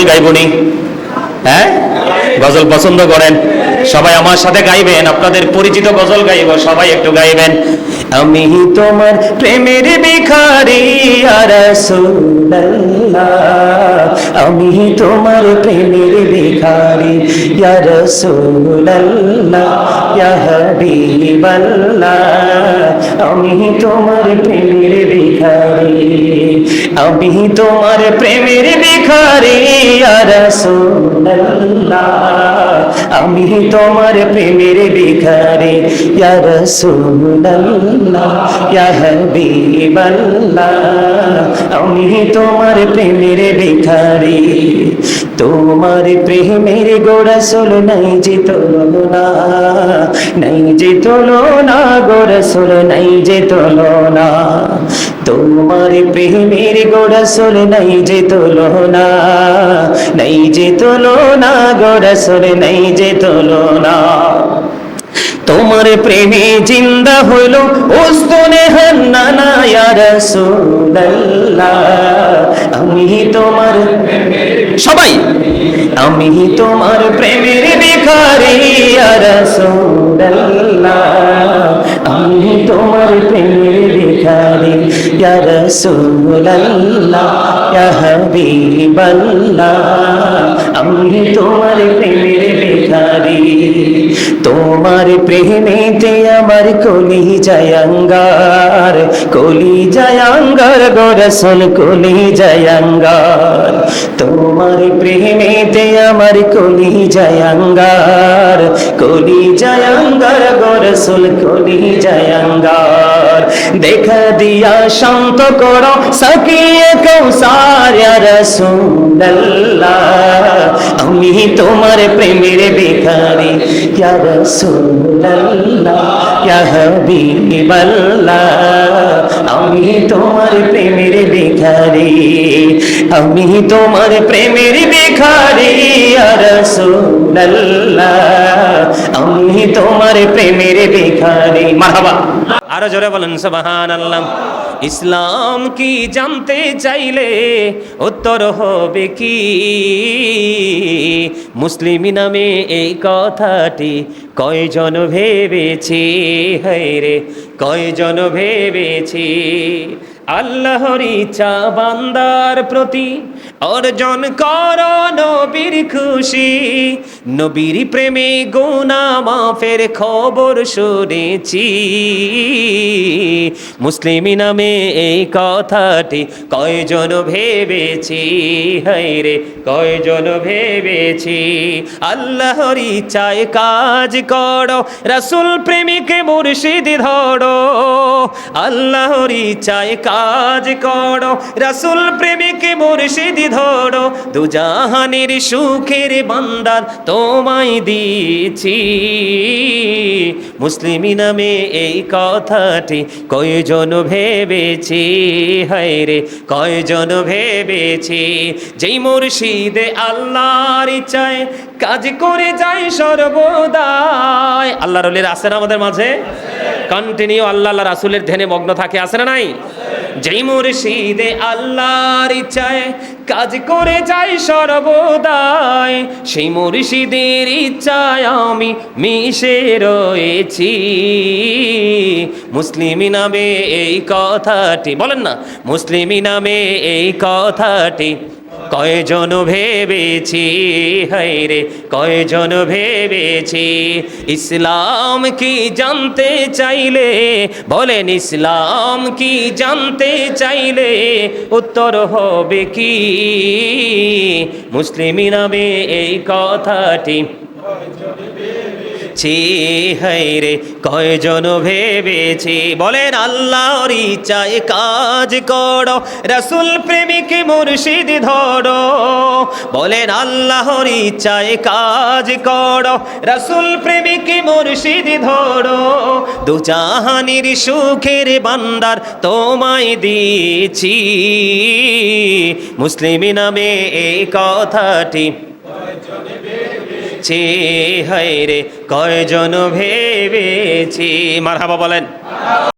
গজল গাইবনি? হ্যাঁ? গজল পছন্দ করেন? সবাই আমার সাথে গাইবেন, আপনাদের পরিচিত গজল গাইব, সবাই একটু গাইবেন। আমি তোমার প্রেমের ভিখারি আর আমি তোমার প্রেমের ভিখারি হাবিবাল্লাহ। আমি তোমার প্রেমের ভিখারি। আমি তোমার প্রেমের ভিখারি রাসূলুল্লাহ। আমি তোমার প্রেমের হাবিবাল্লাহ। আমি তোমার প্রেমের ভিখারি, তোমার প্রেমের গোরসল নাই যে তুলনা, নাই যে তুলনা গোরসল নাই যে তুলনা। তোমার প্রেমের গোরসল নাই যে তুলনা, নাই যে তুলনা গোরসল নাই যে তুলনা। তোমার প্রেমে জিন্দা হইল ওস্তনে হান্নানা, ইয়া রাসূলুল্লাহ। আমি তোমার সবাই, আমি তোমার প্রেমের ভিখারি, ইয়া রাসূলুল্লাহ। আমি তোমার প্রেমের ভিখারি ইয়া রাসূলুল্লাহ ইয়া হাবিবাল্লাহ আমি তোমার প্রেমের ভিখারি তোমার প্রেমেতে আমার কলি জয়ঙ্গার কলি জয়ঙ্গার গোরসল কলি জয়ঙ্গার তোমার প্রেমেতে আমার কলি জয়ঙ্গার কলি জয়ঙ্গার গোরসল কলি জয়ঙ্গার দেখা দিয়া শান্ত করো সকিয়ে কৌসার রসুল্লাহ আমি তোমার প্রেমের বেকারি ইয়া রাসূলুল্লাহ ইয়া হাবিবাল্লাহ আমি তোমার প্রেমের বেখারি আমি তোমার প্রেমের বেখারি আমি তোমার প্রেমের বেখারি মারহাবা। আরও জোরে বলেন, সুবহানাল্লাহ। ইসলাম কি জানতে চাইলে উত্তর হবে কি? মুসলিম নামে এই কথাটি কয়জন ভেবেছি? রে, কয়জন ভেবেছি? আল্লাহরি চা বান্দার প্রতি অর্জন কর নবীর খুশি, নবীর প্রেমে গুনা মাফের খবর শুনেছি। মুসলিম নামে এই কথাটি কয়জন ভেবেছি? হায়রে কয়জন ভেবেছি? আল্লাহর ইচ্ছায় কাজ করো, রাসূল প্রেমিকে মুর্শিদ ধরো। আল্লাহর ইচ্ছায় কাজ করো, রাসূল প্রেমিকে মুর্শিদ ধরো দুজাহানের সুখের বান্দার তোমায় দিয়েছি। মুসলিম নামে এই কথাটি কয়জন ভেবেছি? হায়রে কয়জন ভেবেছি? যেই মুর্শিদে আল্লাহর ইচ্ছায় কাজ করে যায় সর্বদাই। আল্লাহ রলির আছেন আমাদের মাঝে? কন্টিনিউ আল্লাহ রাসুলের ধ্যানে মগ্ন থাকে, আছে না নাই? যেই মুর্শিদে আল্লাহর ইচ্ছায় কাজ করে যাই সর্বদাই, সেই মুর্শিদের ইচ্ছায় আমি মিশে রয়েছি। মুসলিমি নামে এই কথাটি, বলেন না, মুসলিমি নামে এই কথাটি কয়জন ভেবেছি হাইরে কয়জন ভেবেছি? ইসলাম কি জানতে চাইলে? বলেন ইসলাম কি জানতে চাইলে? উত্তর হবে কি? মুসলিম নামে এই কথাটি। ছি হায়রে কয়জন ভেবেছি? বলেন, আল্লাহর ইচ্ছায় কাজ করো, রাসূল প্রেমিক মুর্শিদ ধরো। বলেন, আল্লাহর ইচ্ছায় কাজ করো, রাসূল প্রেমিক মুর্শিদ ধরো। দু জাহানের সুখের বান্দার তোমায় দিয়েছি। মুসলিম নামে এই কথাটি। ছি হায় রে কয়জন ভেবেছি? মারহাবা বলেন।